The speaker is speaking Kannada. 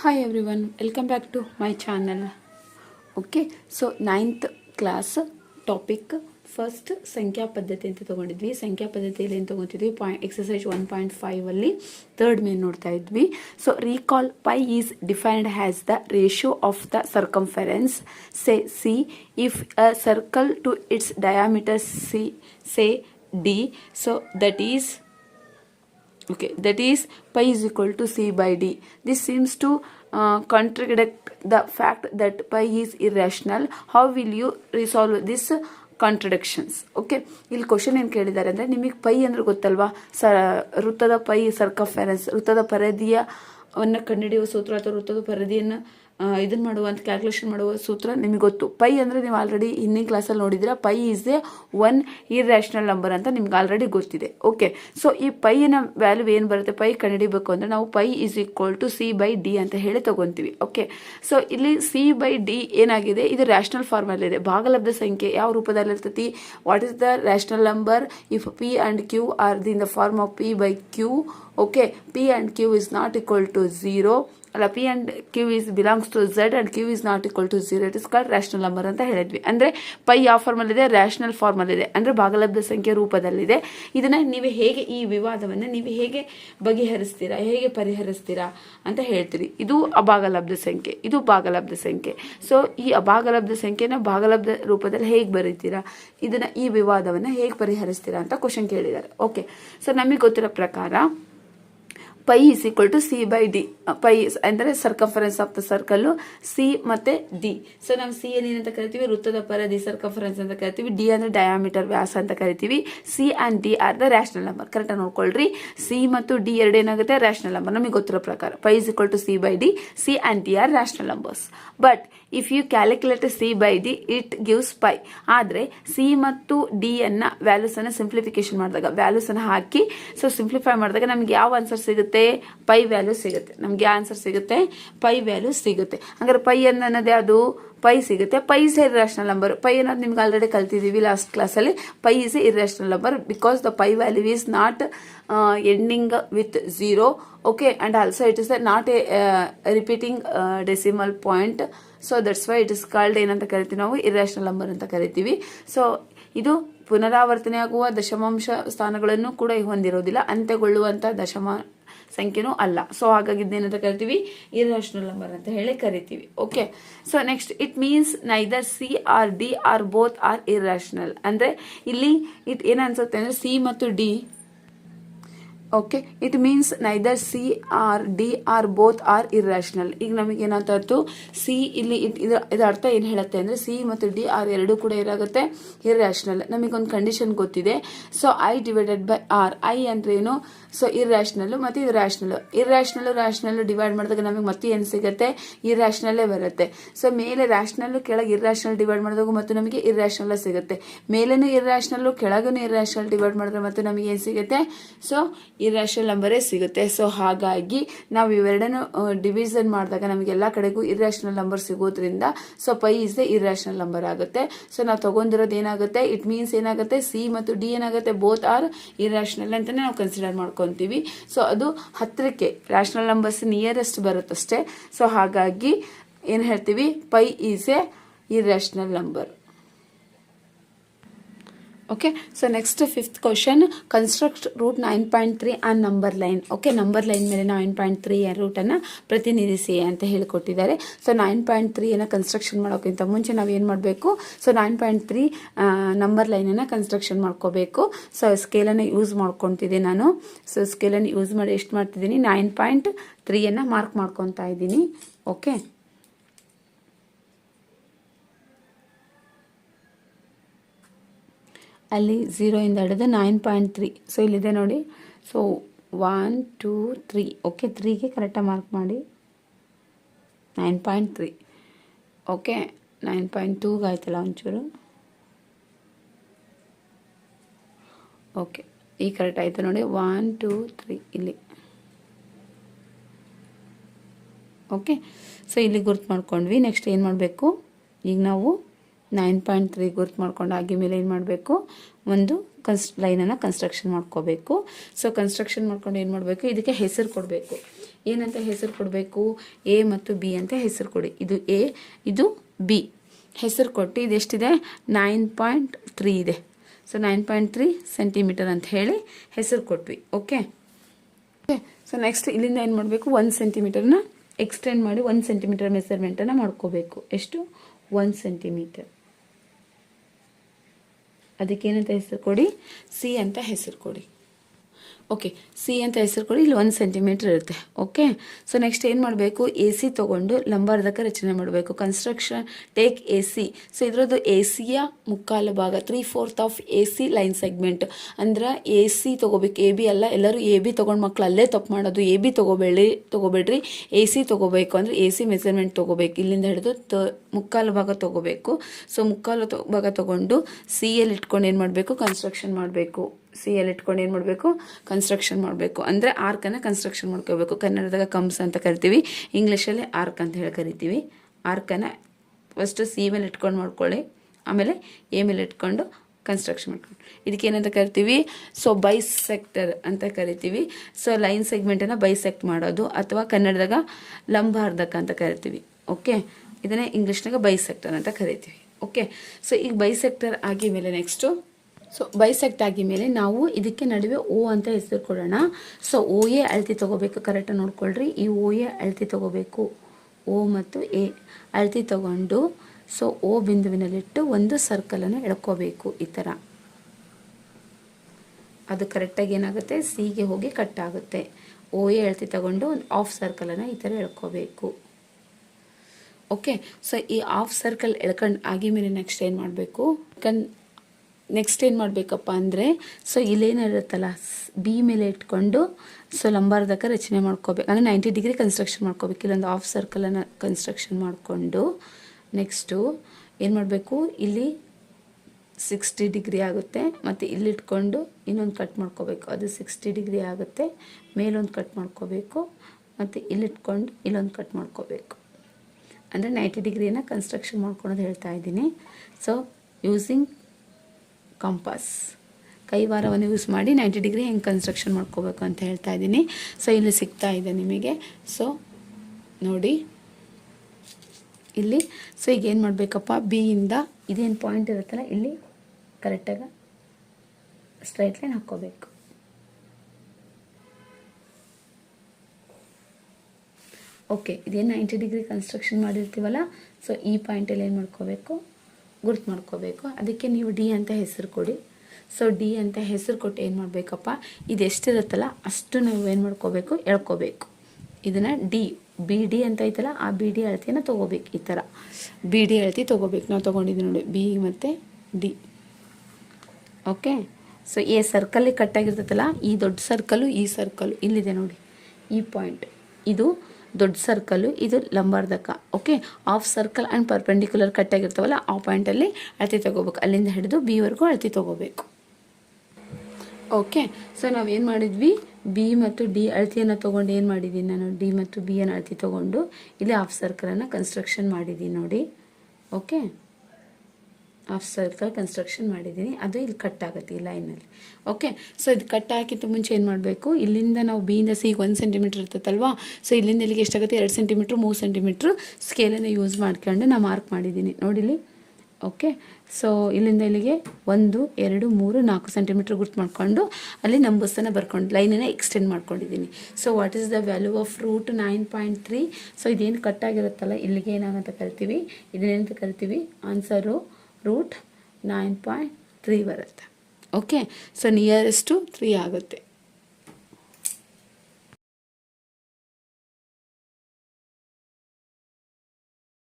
Hi everyone welcome back to my channel okay so ninth class topic first ಸಂಖ್ಯಾ ಪದ್ಧತಿ ಅಂತ ತೊಗೊಂಡಿದ್ವಿ. ಸಂಖ್ಯಾ ಪದ್ಧತಿಯಲ್ಲಿ ಏನು ತೊಗೊತಿದ್ವಿ? ಪಾಯಿಂಟ್ ಎಕ್ಸಸೈಸ್ ಒನ್ ಪಾಯಿಂಟ್ ಫೈವಲ್ಲಿ ತರ್ಡ್ ಮೇನ್ ನೋಡ್ತಾ ಇದ್ವಿ. So recall pi is defined has the ratio of the circumference say C if a circle to its diameter C say D so that is okay that is pi is equal to c by d this seems to uh, contradict the fact that pi is irrational how will you resolve this contradictions okay ಇಲ್ಲಿ ಕ್ವಶನ್ ಏನು ಕೇಳಿದ್ದಾರೆ ಅಂದರೆ ನಿಮಗೆ ಪೈ ಅಂದರೆ ಗೊತ್ತಲ್ವಾ ಸ ವೃತ್ತದ ಪೈ ಸರ್ಕಫೆರೆನ್ಸ್ ವೃತ್ತದ ಪರದಿಯ ಅವನ್ನು ಕಂಡುಹಿಡಿಯುವ ಸೂತ್ರ ಅಥವಾ ವೃತ್ತದ ಪರದಿಯನ್ನು ಇದನ್ನು ಮಾಡುವಂಥ ಕ್ಯಾಲ್ಕುಲೇಷನ್ ಮಾಡುವ ಸೂತ್ರ ನಿಮಗೆ ಗೊತ್ತು. ಪೈ ಅಂದರೆ ನೀವು ಆಲ್ರೆಡಿ ಹಿಂದಿನ ಕ್ಲಾಸಲ್ಲಿ ನೋಡಿದ್ರೆ pi is a one irrational number ಅಂತ ನಿಮ್ಗೆ ಆಲ್ರೆಡಿ ಗೊತ್ತಿದೆ. ಓಕೆ ಸೊ ಈ ಪೈನ ವ್ಯಾಲ್ಯೂ ಏನು ಬರುತ್ತೆ? ಪೈ ಕಂಡುಹಿಡಿಬೇಕು ಅಂದರೆ ನಾವು pi is equal to C by D ಅಂತ ಹೇಳಿ ತೊಗೊತೀವಿ. ಓಕೆ ಸೊ ಇಲ್ಲಿ ಸಿ ಬೈ ಡಿ ಏನಾಗಿದೆ? ಇದು ರ್ಯಾಷನಲ್ ಫಾರ್ಮಲ್ಲಿದೆ ಭಾಗಲಬ್ಧ ಸಂಖ್ಯೆ ಯಾವ ರೂಪದಲ್ಲಿರ್ತೈತಿ what is the rational number if P and Q are the in the form of P by Q okay P and Q is not equal to zero ಅಲ್ಲ P and Q is belongs to Z and Q is not equal to zero it is called rational number ಅಂತ ಹೇಳಿದ್ವಿ. ಅಂದರೆ ಪೈ ಯಾವ ಫಾರ್ಮಲ್ಲಿದೆ ರ್ಯಾಷನಲ್ ಫಾರ್ಮಲ್ಲಿದೆ ಅಂದರೆ, ಭಾಗಲಬ್ಧ ಸಂಖ್ಯೆ ರೂಪದಲ್ಲಿದೆ. ಇದನ್ನು ನೀವು ಹೇಗೆ ಈ ವಿವಾದವನ್ನು ನೀವು ಹೇಗೆ ಬಗೆಹರಿಸ್ತೀರಾ, ಹೇಗೆ ಪರಿಹರಿಸ್ತೀರಾ ಅಂತ ಹೇಳ್ತೀರಿ. ಇದು ಅಭಾಗಲಬ್ಧ ಸಂಖ್ಯೆ, ಇದು ಭಾಗಲಬ್ಧ ಸಂಖ್ಯೆ. ಸೊ ಈ ಅಭಾಗಲಬ್ಧ ಸಂಖ್ಯೆನ ಭಾಗಲಬ್ಧ ರೂಪದಲ್ಲಿ ಹೇಗೆ ಬರೀತೀರಾ? ಇದನ್ನು ಈ ವಿವಾದವನ್ನು ಹೇಗೆ ಪರಿಹರಿಸ್ತೀರಾ ಅಂತ ಕ್ವಶನ್ ಕೇಳಿದ್ದಾರೆ. ಓಕೆ ಸೊ ನಮಗೆ ಗೊತ್ತಿರೋ ಪ್ರಕಾರ pi is equal to C by D pi ಅಂದರೆ circumference of the circle C ಮತ್ತೆ ಡಿ ಸೊ ನಾವು ಸಿ ಏನಂತ ಕರಿತೀವಿ? ವೃತ್ತದ ಪರದಿ ಸರ್ಕಫರೆನ್ಸ್ ಅಂತ ಕರಿತೀವಿ. ಡಿ ಅಂದರೆ ಡಯಾಮೀಟರ್ ವ್ಯಾಸ ಅಂತ ಕರಿತೀವಿ. C and D are the rational number ಕರೆಕ್ಟಾಗಿ ನೋಡ್ಕೊಳ್ರಿ. ಸಿ ಮತ್ತು ಡಿ ಎರಡು ಏನಾಗುತ್ತೆ? ರ್ಯಾಷನಲ್ ನಂಬರ್ ನಮಗೆ ಗೊತ್ತಿರೋ ಪ್ರಕಾರ. Pi is equal to C by D C and D are rational numbers but if you calculate C by D it gives pi ಆದರೆ ಸಿ ಮತ್ತು ಡಿ ಅನ್ನ ವ್ಯಾಲ್ಯೂಸ್ ಅನ್ನ ಸಿಂಪ್ಲಿಫಿಕೇಶನ್ ಮಾಡಿದಾಗ ವ್ಯಾಲ್ಯೂಸ್ ಅನ್ನ ಹಾಕಿ ಸೊ ಸಿಂಪ್ಲಿಫೈ ಮಾಡಿದಾಗ ನಮ್ಗೆ ಯಾವ ಆನ್ಸರ್ ಸಿಗುತ್ತೆ? ಪೈ ವ್ಯಾಲ್ಯೂ ಸಿಗುತ್ತೆ. ನಮ್ಗೆ ಯಾವ ಆನ್ಸರ್ ಸಿಗುತ್ತೆ? ಪೈ ವ್ಯಾಲ್ಯೂ ಸಿಗುತ್ತೆ. ಹಂಗಾರೆ ಪೈ ಅನ್ನೋದೇ ಅದು ಪೈ ಸಿಗುತ್ತೆ. Pi is irrational number pi ಅನ್ನೋದು ನಿಮ್ಗೆ ಆಲ್ರೆಡಿ ಕಲ್ತಿದ್ದೀವಿ ಲಾಸ್ಟ್ ಕ್ಲಾಸಲ್ಲಿ pi is irrational number because the pi value is not ending with zero okay and also it is not a repeating decimal point so that's why it is called ಏನಂತ ಕರಿತೀವಿ ನಾವು? ಇರ್ಯಾಷನಲ್ ನಂಬರ್ ಅಂತ ಕರಿತೀವಿ. ಸೊ ಇದು ಪುನರಾವರ್ತನೆಯಾಗುವ ದಶಮಾಂಶ ಸ್ಥಾನಗಳನ್ನು ಕೂಡ ಹೊಂದಿರೋದಿಲ್ಲ. ಅಂತ್ಯಗೊಳ್ಳುವಂಥ ದಶಮ ಸಂಖ್ಯೆನೂ ಅಲ್ಲ. ಸೊ ಹಾಗಾಗಿ ಏನಂತ ಕರಿತೀವಿ? ಇರ್ಯಾಷನಲ್ ನಂಬರ್ ಅಂತ ಹೇಳಿ ಕರಿತೀವಿ. Okay so next it means neither C or D are both are irrational ಅಂದರೆ, ಇಲ್ಲಿ ಇಟ್ ಏನು ಅನ್ಸುತ್ತೆ ಅಂದರೆ ಸಿ ಮತ್ತು D okay it means neither C or D are both are irrational ಈಗ ನಮಗೆ ಏನಾಗ್ತಾಯಿತ್ತು? ಸಿ ಇಲ್ಲಿ ಇದು ಇದರ ಅರ್ಥ ಏನು ಹೇಳುತ್ತೆ ಅಂದರೆ ಸಿ ಮತ್ತು ಡಿ ಆರ್ ಎರಡೂ ಕೂಡ ಏನಾಗುತ್ತೆ? ಇರ್ಯಾಷನಲ್ ನಮಗೊಂದು ಕಂಡೀಷನ್ ಗೊತ್ತಿದೆ. So I divided by R I ಅಂದ್ರೆ ಏನು? ಸೊ ಇರ್ರಾಷನಲ್ ಮತ್ತು ಇದು ರ್ಯಾಷನಲ್ ಇರ್ರಾಷನಲ್ ರ್ಯಾಷನಲ್ ಡಿವೈಡ್ ಮಾಡಿದಾಗ ನಮಗೆ ಮತ್ತೆ ಏನು ಸಿಗುತ್ತೆ? ಇರ್ಯಾಷನಲ್ಲೇ ಬರುತ್ತೆ. ಸೊ ಮೇಲೆ ರ್ಯಾಷನಲ್ ಕೆಳಗೆ ಇರ್ರಾಷನಲ್ ಡಿವೈಡ್ ಮಾಡಿದಾಗ ಮತ್ತು ನಮಗೆ ಇರ್ರಾಷನಲ್ ಸಿಗುತ್ತೆ. ಮೇಲೇನು ಇರ್ಯಾಷನಲ್ ಕೆಳಗೂ ಇರ್ರಾಷನಲ್ ಡಿವೈಡ್ ಮಾಡಿದ್ರೆ ಮತ್ತು ನಮಗೆ ಏನು ಸಿಗುತ್ತೆ? ಸೊ ಇರ್ಯಾಷನಲ್ ನಂಬರೇ ಸಿಗುತ್ತೆ. ಸೊ ಹಾಗಾಗಿ ನಾವು ಇವೆರಡನ್ನು ಡಿವಿಷನ್ ಮಾಡಿದಾಗ ನಮಗೆ ಎಲ್ಲ ಕಡೆಗೂ ಇರ್ಯಾಷನಲ್ ನಂಬರ್ ಸಿಗೋದ್ರಿಂದ so pi is the irrational number ಆಗುತ್ತೆ. ಸೊ ನಾವು ತೊಗೊಂಡಿರೋದು ಏನಾಗುತ್ತೆ? ಇಟ್ ಮೀನ್ಸ್ ಏನಾಗುತ್ತೆ? ಸಿ ಮತ್ತು ಡಿ ಏನಾಗುತ್ತೆ? ಬೋತ್ ಆರ್ ಇರ್ಯಾಷನಲ್ ಅಂತಲೇ ನಾವು ಕನ್ಸಿಡರ್ ಮಾಡ್ಕೊತೀವಿ. ಸೊ ಅದು ಹತ್ತಿರಕ್ಕೆ ರ್ಯಾಷನಲ್ ನಂಬರ್ಸ್ ನಿಯರೆಸ್ಟ್ ಬರುತ್ತಷ್ಟೇ. ಸೊ ಹಾಗಾಗಿ ಏನು ಹೇಳ್ತೀವಿ? Pi is a irrational number okay so next fifth question construct root nine point three on number line okay number line ಮೇಲೆ ನೈನ್ ಪಾಯಿಂಟ್ ತ್ರೀ ರೂಟನ್ನು ಪ್ರತಿನಿಧಿಸಿ ಅಂತ ಹೇಳಿಕೊಟ್ಟಿದ್ದಾರೆ. ಸೊ ನೈನ್ ಪಾಯಿಂಟ್ ತ್ರೀಯನ್ನು ಕನ್ಸ್ಟ್ರಕ್ಷನ್ ಮಾಡೋಕ್ಕಿಂತ ಮುಂಚೆ ನಾವು ಏನು ಮಾಡಬೇಕು? So nine point three number ಲೈನನ್ನು construction ಮಾಡ್ಕೋಬೇಕು. ಸೊ ಸ್ಕೇಲನ್ನು ಯೂಸ್ ಮಾಡ್ಕೊತಿದ್ದೆ ನಾನು. ಸೊ ಸ್ಕೇಲನ್ನು ಯೂಸ್ ಮಾಡಿ ಎಷ್ಟು ಮಾಡ್ತಿದ್ದೀನಿ? ನೈನ್ ಪಾಯಿಂಟ್ ತ್ರೀಯನ್ನು ಮಾರ್ಕ್ ಮಾಡ್ಕೊತಾ ಇದ್ದೀನಿ. ಓಕೆ ಅಲ್ಲಿ ಝೀರೋಯಿಂದ ಹಿಡಿದು ನೈನ್ ಪಾಯಿಂಟ್ ತ್ರೀ ಸೊ ಇಲ್ಲಿದೆ ನೋಡಿ. So one two three okay ತ್ರೀಗೆ ಕರೆಕ್ಟಾಗಿ ಮಾರ್ಕ್ ಮಾಡಿ. Nine point three okay nine point ಟೂಗೆ ಆಯ್ತಲ್ಲ ಒಂಚೂರು. ಓಕೆ ಈ ಕರೆಕ್ಟ್ ಆಯಿತು ನೋಡಿ. ಒನ್ ಟೂ ತ್ರೀ ಇಲ್ಲಿ. ಓಕೆ ಸೊ ಇಲ್ಲಿ ಗುರ್ತು ಮಾಡ್ಕೊಂಡ್ವಿ. ನೆಕ್ಸ್ಟ್ ಏನು ಮಾಡಬೇಕು? ಈಗ ನಾವು ನೈನ್ ಪಾಯಿಂಟ್ ತ್ರೀ ಗುರ್ತು ಮಾಡ್ಕೊಂಡು ಆಗಿ ಮೇಲೆ ಏನು ಮಾಡಬೇಕು? ಒಂದು ಕನ್ಸ್ ಲೈನನ್ನು ಕನ್ಸ್ಟ್ರಕ್ಷನ್ ಮಾಡ್ಕೋಬೇಕು. ಸೊ ಕನ್ಸ್ಟ್ರಕ್ಷನ್ ಮಾಡ್ಕೊಂಡು ಏನು ಮಾಡಬೇಕು? ಇದಕ್ಕೆ ಹೆಸರು ಕೊಡಬೇಕು. ಏನಂತ ಹೆಸರು ಕೊಡಬೇಕು? ಎ ಮತ್ತು ಬಿ ಅಂತ ಹೆಸರು ಕೊಡಿ. ಇದು ಎ, ಇದು ಬಿ. ಹೆಸರು ಕೊಟ್ಟು ಇದೆಷ್ಟಿದೆ ನೈನ್ ಪಾಯಿಂಟ್ ತ್ರೀ ಇದೆ. So nine point three centimeter ಅಂತ ಹೇಳಿ ಹೆಸರು ಕೊಟ್ವಿ. ಓಕೆ ಓಕೆ ಸೊ ನೆಕ್ಸ್ಟ್ ಇಲ್ಲಿಂದ ಏನು ಮಾಡಬೇಕು? ಒಂದು ಸೆಂಟಿಮೀಟರ್ನ ಎಕ್ಸ್ಟೆಂಡ್ ಮಾಡಿ ಒಂದು ಸೆಂಟಿಮೀಟರ್ ಮೆಸರ್ಮೆಂಟನ್ನು ಮಾಡ್ಕೋಬೇಕು. ಎಷ್ಟು? ಒನ್ ಸೆಂಟಿಮೀಟರ್ ಅದಕ್ಕೇನಂತ ಹೆಸರು ಕೊಡಿ? ಸಿ ಅಂತ ಹೆಸರು ಕೊಡಿ. ಓಕೆ ಸಿ ಅಂತ ಹೆಸರು ಕೊಡಿ, ಇಲ್ಲಿ ಒಂದು ಸೆಂಟಿಮೀಟ್ರ್ ಇರುತ್ತೆ. ಓಕೆ ಸೊ ನೆಕ್ಸ್ಟ್ ಏನು ಮಾಡಬೇಕು? ಎ ಸಿ ತೊಗೊಂಡು ಲಂಬಾರ್ಧಕ ರಚನೆ ಮಾಡಬೇಕು. Construction take A C so ಇದರದ್ದು ಎ ಸಿಯ ಮುಕ್ಕಾಲು ಭಾಗ three fourth of A C line segment ಅಂದ್ರೆ ಎ ಸಿ ತೊಗೋಬೇಕು. ಎ ಬಿ ಅಲ್ಲ, ಎಲ್ಲರೂ ಎ ಬಿ ತೊಗೊಂಡು ಮಕ್ಕಳು ಅಲ್ಲೇ ತಪ್ಪು ಮಾಡೋದು. ಎ ಬಿ ತೊಗೋಬೇಡಿ ತೊಗೋಬೇಡ್ರಿ. ಎ ಸಿ ತೊಗೋಬೇಕು. ಅಂದರೆ ಎ ಸಿ ಮೆಸರ್ಮೆಂಟ್ ತೊಗೋಬೇಕು. ಇಲ್ಲಿಂದ ಹಿಡಿದು ತ, ಮುಕ್ಕಾಲು ಭಾಗ ತೊಗೋಬೇಕು. ಸೊ ಮುಕ್ಕಾಲು ಭಾಗ ತೊಗೊಂಡು ಸಿ ಎಲ್ಲಿ ಇಟ್ಕೊಂಡು ಏನು ಮಾಡಬೇಕು? ಕನ್ಸ್ಟ್ರಕ್ಷನ್ ಮಾಡಬೇಕು. ಸಿ ಎಲ್ಲಿ ಇಟ್ಕೊಂಡು ಏನು ಮಾಡಬೇಕು? ಕನ್ಸ್ಟ್ರಕ್ಷನ್ ಮಾಡಬೇಕು. ಅಂದರೆ ಆರ್ಕನ್ನು ಕನ್ಸ್ಟ್ರಕ್ಷನ್ ಮಾಡ್ಕೋಬೇಕು. ಕನ್ನಡದಾಗ ಕಂಸ್ ಅಂತ ಕರಿತೀವಿ. ಇಂಗ್ಲೀಷಲ್ಲಿ ಆರ್ಕ್ ಅಂತ ಹೇಳಿ ಕರಿತೀವಿ. ಆರ್ಕನ್ನು ಫಸ್ಟು ಸಿ ಮೇಲೆ ಇಟ್ಕೊಂಡು ಮಾಡ್ಕೊಳ್ಳಿ. ಆಮೇಲೆ ಎ ಮೇಲೆ ಇಟ್ಕೊಂಡು ಕನ್ಸ್ಟ್ರಕ್ಷನ್ ಮಾಡ್ಕೊಂಡು ಇದಕ್ಕೆ ಏನಂತ ಕರಿತೀವಿ? ಸೊ ಬೈಸೆಕ್ಟರ್ ಅಂತ ಕರಿತೀವಿ. ಸೊ ಲೈನ್ ಸೆಗ್ಮೆಂಟನ್ನು ಬೈಸೆಕ್ಟ್ ಮಾಡೋದು ಅಥವಾ ಕನ್ನಡದಾಗ ಲಂಬಾರ್ಧಕ ಅಂತ ಕರಿತೀವಿ. ಓಕೆ ಇದನ್ನೇ ಇಂಗ್ಲೀಷ್ನಾಗ ಬೈಸೆಕ್ಟರ್ ಅಂತ ಕರಿತೀವಿ. ಓಕೆ ಸೊ ಈಗ ಬೈಸೆಕ್ಟರ್ ಆಗಿ ಮೇಲೆ ನೆಕ್ಸ್ಟು ಸೊ ಬೈಸೆಕ್ಟ್ ಆಗಿ ಮೇಲೆ ನಾವು ಇದಕ್ಕೆ ನಡುವೆ ಓ ಅಂತ ಹೆಸರು ಕೊಡೋಣ. ಸೊ ಓ ಎ ಅಳತಿ ತೊಗೋಬೇಕು. ಕರೆಕ್ಟಾಗಿ ನೋಡ್ಕೊಳ್ರಿ. ಈ ಓ ಎ ಅಳತಿ ತೊಗೋಬೇಕು. ಓ ಮತ್ತು ಎ ಅಳತಿ ತಗೊಂಡು ಸೊ ಓ ಬಿಂದುವಿನಲ್ಲಿಟ್ಟು ಒಂದು ಸರ್ಕಲನ್ನು ಎಳ್ಕೋಬೇಕು ಈ ಥರ. ಅದು ಕರೆಕ್ಟಾಗಿ ಏನಾಗುತ್ತೆ? ಸಿಗೆ ಹೋಗಿ ಕಟ್ ಆಗುತ್ತೆ. ಓ ಎ ಅಳತಿ ತಗೊಂಡು ಒಂದು ಆಫ್ ಸರ್ಕಲನ್ನು ಈ ಥರ ಎಳ್ಕೋಬೇಕು. ಓಕೆ ಸೊ ಈ ಆಫ್ ಸರ್ಕಲ್ ಎಳ್ಕೊಂಡು ಆಗಿ ಮೇಲೆ ನೆಕ್ಸ್ಟ್ ಏನು ಮಾಡಬೇಕು? ಕನ್ ನೆಕ್ಸ್ಟ್ ಏನು ಮಾಡಬೇಕಪ್ಪ ಅಂದರೆ ಸೊ ಇಲ್ಲೇನಿರುತ್ತಲ್ಲ ಬಿ ಮೇಲೆ ಇಟ್ಕೊಂಡು ಸೊ ಲಂಬಾರ್ಧಕ ರಚನೆ ಮಾಡ್ಕೋಬೇಕು. ಅಂದರೆ ನೈಂಟಿ ಡಿಗ್ರಿ ಕನ್ಸ್ಟ್ರಕ್ಷನ್ ಮಾಡ್ಕೋಬೇಕು. ಇಲ್ಲೊಂದು ಆಫ್ ಸರ್ಕಲನ್ನು ಕನ್ಸ್ಟ್ರಕ್ಷನ್ ಮಾಡಿಕೊಂಡು ನೆಕ್ಸ್ಟು ಏನು ಮಾಡಬೇಕು? ಇಲ್ಲಿ ಸಿಕ್ಸ್ಟಿ ಡಿಗ್ರಿ ಆಗುತ್ತೆ. ಮತ್ತು ಇಲ್ಲಿಟ್ಕೊಂಡು ಇನ್ನೊಂದು ಕಟ್ ಮಾಡ್ಕೋಬೇಕು. ಅದು ಸಿಕ್ಸ್ಟಿ ಡಿಗ್ರಿ ಆಗುತ್ತೆ. ಮೇಲೊಂದು ಕಟ್ ಮಾಡ್ಕೋಬೇಕು. ಮತ್ತು ಇಲ್ಲಿಟ್ಕೊಂಡು ಇಲ್ಲೊಂದು ಕಟ್ ಮಾಡ್ಕೋಬೇಕು. ಅಂದರೆ ನೈಂಟಿ ಡಿಗ್ರಿನ ಕನ್ಸ್ಟ್ರಕ್ಷನ್ ಮಾಡ್ಕೊಳೋದು ಹೇಳ್ತಾ ಇದ್ದೀನಿ. ಸೊ ಯೂಸಿಂಗ್ ಕಂಪಾಸ್ ಕೈವಾರವನ್ನು ಯೂಸ್ ಮಾಡಿ ನೈಂಟಿ ಡಿಗ್ರಿ ಹೆಂಗೆ ಕನ್ಸ್ಟ್ರಕ್ಷನ್ ಮಾಡ್ಕೋಬೇಕು ಅಂತ ಹೇಳ್ತಾ ಇದ್ದೀನಿ. ಸೊ ಇಲ್ಲಿ ಸಿಗ್ತಾ ಇದೆ ನಿಮಗೆ. ಸೊ ನೋಡಿ. ಇಲ್ಲಿ. ಸೊ ಈಗ ಏನು ಮಾಡಬೇಕಪ್ಪ? ಬಿಯಿಂದ ಇದೇನು ಪಾಯಿಂಟ್ ಇರುತ್ತಲ್ಲ, ಇಲ್ಲಿ ಕರೆಕ್ಟಾಗಿ ಸ್ಟ್ರೈಟ್ ಲೈನ್ ಹಾಕ್ಕೋಬೇಕು. ಓಕೆ ಇದೇನು ನೈಂಟಿ ಡಿಗ್ರಿ ಕನ್ಸ್ಟ್ರಕ್ಷನ್ ಮಾಡಿರ್ತೀವಲ್ಲ ಸೊ ಈ ಪಾಯಿಂಟಲ್ಲಿ ಏನು ಮಾಡ್ಕೋಬೇಕು? ಗುರ್ತು ಮಾಡ್ಕೋಬೇಕು. ಅದಕ್ಕೆ ನೀವು ಡಿ ಅಂತ ಹೆಸರು ಕೊಡಿ. ಸೊ ಡಿ ಅಂತ ಹೆಸರು ಕೊಟ್ಟು ಏನು ಮಾಡಬೇಕಪ್ಪ? ಇದು ಎಷ್ಟಿರುತ್ತಲ್ಲ, ಅಷ್ಟು ನೀವು ಏನು ಮಾಡ್ಕೋಬೇಕು? ಎಳ್ಕೋಬೇಕು. ಇದನ್ನು ಡಿ, ಬಿ ಡಿ ಅಂತ ಐತಲ್ಲ, ಆ ಬಿ ಡಿ ಅಳತೆನ ತೊಗೋಬೇಕು ಈ ಥರ ಬಿ ಡಿ ಅಳತಿ ತೊಗೋಬೇಕು. ನಾವು ತೊಗೊಂಡಿದ್ದೀವಿ ನೋಡಿ, ಬಿ ಮತ್ತು ಡಿ. ಓಕೆ ಸೊ ಎ ಸರ್ಕಲ್ಲಿ ಕಟ್ಟಾಗಿರ್ತೈತಲ್ಲ ಈ ದೊಡ್ಡ ಸರ್ಕಲ್ಲು ಈ ಸರ್ಕಲ್ಲು ಇಲ್ಲಿದೆ ನೋಡಿ. ಈ ಪಾಯಿಂಟ್ ಇದು ದೊಡ್ಡ ಸರ್ಕಲ್ಲು ಇದು ಲಂಬಾರ್ಧಕ okay of circle and perpendicular ಕಟ್ಟಾಗಿರ್ತಾವಲ್ಲ ಆ ಪಾಯಿಂಟಲ್ಲಿ ಅಳತೆ ತೊಗೋಬೇಕು. ಅಲ್ಲಿಂದ ಹಿಡಿದು ಬಿವರೆಗೂ ಅಳತೆ ತೊಗೋಬೇಕು. ಓಕೆ ಸೊ ಏನು ಮಾಡಿದ್ವಿ? ಬಿ ಮತ್ತು ಡಿ ಅಳತೆಯನ್ನು ತೊಗೊಂಡು ಏನು ಮಾಡಿದ್ದೀನಿ ನಾನು ಡಿ ಮತ್ತು ಬಿ ಅನ್ನು ಅಳತೆ ತೊಗೊಂಡು ಇಲ್ಲಿ ಆಫ್ ಸರ್ಕಲನ್ನು ಕನ್ಸ್ಟ್ರಕ್ಷನ್ ಮಾಡಿದ್ದೀನಿ ನೋಡಿ. ಓಕೆ ಆಫ್ ಸರ್ಕಲ್ ಕನ್ಸ್ಟ್ರಕ್ಷನ್ ಮಾಡಿದ್ದೀನಿ. ಅದು ಇಲ್ಲಿ ಕಟ್ ಆಗುತ್ತೆ ಈ ಲೈನಲ್ಲಿ ಓಕೆ ಸೊ ಇದು ಕಟ್ ಹಾಕಿದ್ದು ಮುಂಚೆ ಏನು ಮಾಡಬೇಕು? ಇಲ್ಲಿಂದ ನಾವು ಬಿಯಿಂದ ಸಿಗೆ ಒಂದು ಸೆಂಟಿಮೀಟ್ರ್ ಇರ್ತದಲ್ವಾ? ಸೊ ಇಲ್ಲಿಂದ ಇಲ್ಲಿಗೆ ಎಷ್ಟಾಗುತ್ತೆ? ಎರಡು ಸೆಂಟಿಮೀಟ್ರ್ ಮೂರು ಸೆಂಟಿಮೀಟ್ರ್ ಸ್ಕೇಲನ್ನು ಯೂಸ್ ಮಾಡ್ಕೊಂಡು ನಾನು ಮಾರ್ಕ್ ಮಾಡಿದ್ದೀನಿ. ನೋಡಿಲಿ ಓಕೆ ಸೊ ಇಲ್ಲಿಂದ ಇಲ್ಲಿಗೆ ಒಂದು, ಎರಡು, ಮೂರು, ನಾಲ್ಕು ಸೆಂಟಿಮೀಟ್ರ್ ಗುರ್ತು ಮಾಡಿಕೊಂಡು ಅಲ್ಲಿ ನಂಬರ್ಸನ್ನು ಬರ್ಕೊಂಡು ಲೈನನ್ನು ಎಕ್ಸ್ಟೆಂಡ್ ಮಾಡ್ಕೊಂಡಿದ್ದೀನಿ. So what is the value of root nine point three so ಇದೇನು ಕಟ್ಟಾಗಿರುತ್ತಲ್ಲ ಇಲ್ಲಿಗೆ ಏನಾಗುತ್ತೆ ಕರಿತೀವಿ? ಇದನ್ನೇನಂತ ಕರಿತೀವಿ? Answer root nine point three ಬರುತ್ತೆ. ಓಕೆ ಸೊ ನಿಯರೆಸ್ಟು ತ್ರೀ ಆಗುತ್ತೆ.